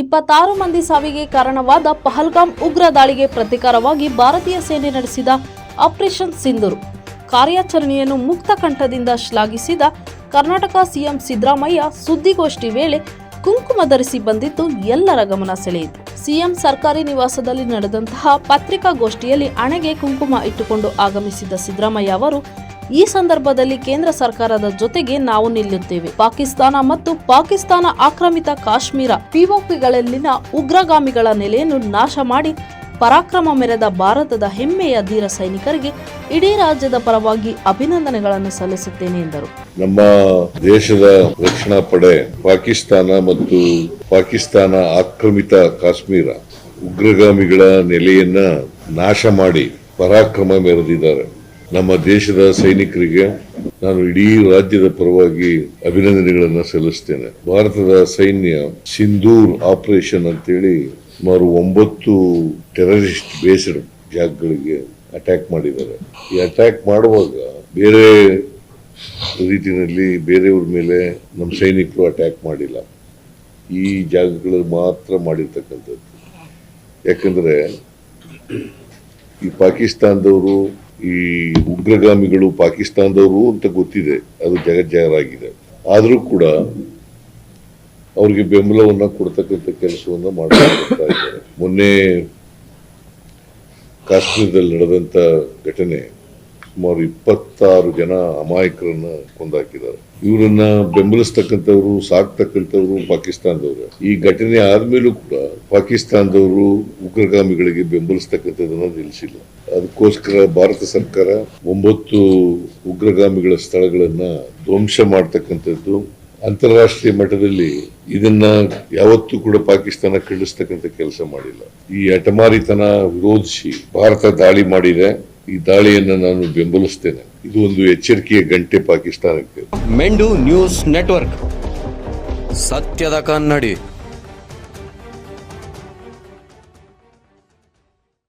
ಇಪ್ಪತ್ತಾರು ಮಂದಿ ಸಾವಿಗೆ ಕಾರಣವಾದ ಪಹಲ್ಗಾಮ್ ಉಗ್ರ ದಾಳಿಗೆ ಪ್ರತೀಕಾರವಾಗಿ ಭಾರತೀಯ ಸೇನೆ ನಡೆಸಿದ ಆಪರೇಷನ್ ಸಿಂಧೂರು. ಕಾರ್ಯಾಚರಣೆಯನ್ನು ಮುಕ್ತ ಕಂಠದಿಂದ ಶ್ಲಾಘಿಸಿದ ಕರ್ನಾಟಕ ಸಿಎಂ ಸಿದ್ದರಾಮಯ್ಯ ಸುದ್ದಿಗೋಷ್ಠಿ ವೇಳೆ ಕುಂಕುಮ ಧರಿಸಿ ಬಂದಿದ್ದು ಎಲ್ಲರ ಗಮನ ಸೆಳೆಯಿತು. ಸಿಎಂ ಸರ್ಕಾರಿ ನಿವಾಸದಲ್ಲಿ ನಡೆದಂತಹ ಪತ್ರಿಕಾಗೋಷ್ಠಿಯಲ್ಲಿ ಅಣೆಗೆ ಕುಂಕುಮ ಇಟ್ಟುಕೊಂಡು ಆಗಮಿಸಿದ್ದ ಸಿದ್ದರಾಮಯ್ಯ ಅವರು ಈ ಸಂದರ್ಭದಲ್ಲಿ ಕೇಂದ್ರ ಸರ್ಕಾರದ ಜೊತೆಗೆ ನಾವು ನಿಲ್ಲುತ್ತೇವೆ. ಪಾಕಿಸ್ತಾನ ಮತ್ತು ಪಾಕಿಸ್ತಾನ ಆಕ್ರಮಿತ ಕಾಶ್ಮೀರ ಪಿಒಪಿಗಳಲ್ಲಿನ ಉಗ್ರಗಾಮಿಗಳ ನೆಲೆಯನ್ನು ನಾಶ ಮಾಡಿ ಪರಾಕ್ರಮ ಮೆರೆದ ಭಾರತದ ಹೆಮ್ಮೆಯ ಧೀರ ಸೈನಿಕರಿಗೆ ಇಡೀ ರಾಜ್ಯದ ಪರವಾಗಿ ಅಭಿನಂದನೆಗಳನ್ನು ಸಲ್ಲಿಸುತ್ತೇನೆ ಎಂದರು. ನಮ್ಮ ದೇಶದ ರಕ್ಷಣಾ ಪಡೆ ಪಾಕಿಸ್ತಾನ ಮತ್ತು ಪಾಕಿಸ್ತಾನ ಆಕ್ರಮಿತ ಕಾಶ್ಮೀರ ಉಗ್ರಗಾಮಿಗಳ ನೆಲೆಯನ್ನ ನಾಶ ಮಾಡಿ ಪರಾಕ್ರಮ ಮೆರೆದಿದ್ದಾರೆ. ನಮ್ಮ ದೇಶದ ಸೈನಿಕರಿಗೆ ನಾನು ಇಡೀ ರಾಜ್ಯದ ಪರವಾಗಿ ಅಭಿನಂದನೆಗಳನ್ನು ಸಲ್ಲಿಸ್ತೇನೆ. ಭಾರತದ ಸೈನ್ಯ ಸಿಂಧೂರ್ ಆಪರೇಷನ್ ಅಂತೇಳಿ ಸುಮಾರು ಒಂಬತ್ತು ಟೆರರಿಸ್ಟ್ ಬೇಸ್ಡ್ ಜಾಗಗಳಿಗೆ ಅಟ್ಯಾಕ್ ಮಾಡಿದ್ದಾರೆ. ಈ ಅಟ್ಯಾಕ್ ಮಾಡುವಾಗ ಬೇರೆ ರೀತಿಯಲ್ಲಿ ಬೇರೆಯವ್ರ ಮೇಲೆ ನಮ್ಮ ಸೈನಿಕರು ಅಟ್ಯಾಕ್ ಮಾಡಿಲ್ಲ. ಈ ಜಾಗಗಳು ಮಾತ್ರ ಮಾಡಿರ್ತಕ್ಕಂಥದ್ದು. ಯಾಕಂದರೆ ಈ ಪಾಕಿಸ್ತಾನದವರು ಈ ಉಗ್ರಗಾಮಿಗಳು ಪಾಕಿಸ್ತಾನದವರು ಅಂತ ಗೊತ್ತಿದೆ. ಅದು ಜಗಜ್ಜಾಹರಾಗಿದೆ. ಆದರೂ ಕೂಡ ಅವ್ರಿಗೆ ಬೆಂಬಲವನ್ನು ಕೊಡ್ತಕ್ಕಂಥ ಕೆಲಸವನ್ನು ಮಾಡ್ತಾ ಇದ್ದಾರೆ. ಮೊನ್ನೆ ಕಾಶ್ಮೀರದಲ್ಲಿ ನಡೆದಂತ ಘಟನೆ ಸುಮಾರು ಇಪ್ಪತ್ತಾರು ಜನ ಅಮಾಯಕರನ್ನ ಕೊಂದಾಕಿದ್ದಾರೆ. ಇವರನ್ನ ಬೆಂಬಲಿಸ್ತಕ್ಕಂಥವ್ರು, ಸಾಕ್ತಕ್ಕಂಥವ್ರು ಪಾಕಿಸ್ತಾನದವರು. ಈ ಘಟನೆ ಆದ್ಮೇಲೂ ಕೂಡ ಪಾಕಿಸ್ತಾನದವರು ಉಗ್ರಗಾಮಿಗಳಿಗೆ ಬೆಂಬಲಿಸ್ತಕ್ಕಂಥದ್ದನ್ನ ನಿಲ್ಲಿಸಿಲ್ಲ. ಅದಕ್ಕೋಸ್ಕರ ಭಾರತ ಸರ್ಕಾರ ಒಂಬತ್ತು ಉಗ್ರಗಾಮಿಗಳ ಸ್ಥಳಗಳನ್ನ ಧ್ವಂಸ ಮಾಡ್ತಕ್ಕಂಥದ್ದು, ಅಂತಾರಾಷ್ಟ್ರೀಯ ಮಟ್ಟದಲ್ಲಿ ಇದನ್ನ ಯಾವತ್ತೂ ಕೂಡ ಪಾಕಿಸ್ತಾನ ಖಂಡಿಸ್ತಕ್ಕಂಥ ಕೆಲಸ ಮಾಡಿಲ್ಲ. ಈ ಅಟಮಾರಿತನ ವಿರೋಧಿಸಿ ಭಾರತ ದಾಳಿ ಮಾಡಿದೆ. ಈ ದಾಳಿಯನ್ನು ನಾನು ಬೆಂಬಲಿಸ್ತೇನೆ. ಇದು ಒಂದು ಎಚ್ಚರಿಕೆಯ ಗಂಟೆ ಪಾಕಿಸ್ತಾನಕ್ಕೆ. ಮೆಂಡು ನ್ಯೂಸ್ ನೆಟ್ವರ್ಕ್. ಸತ್ಯದ ಕನ್ನಡಿ.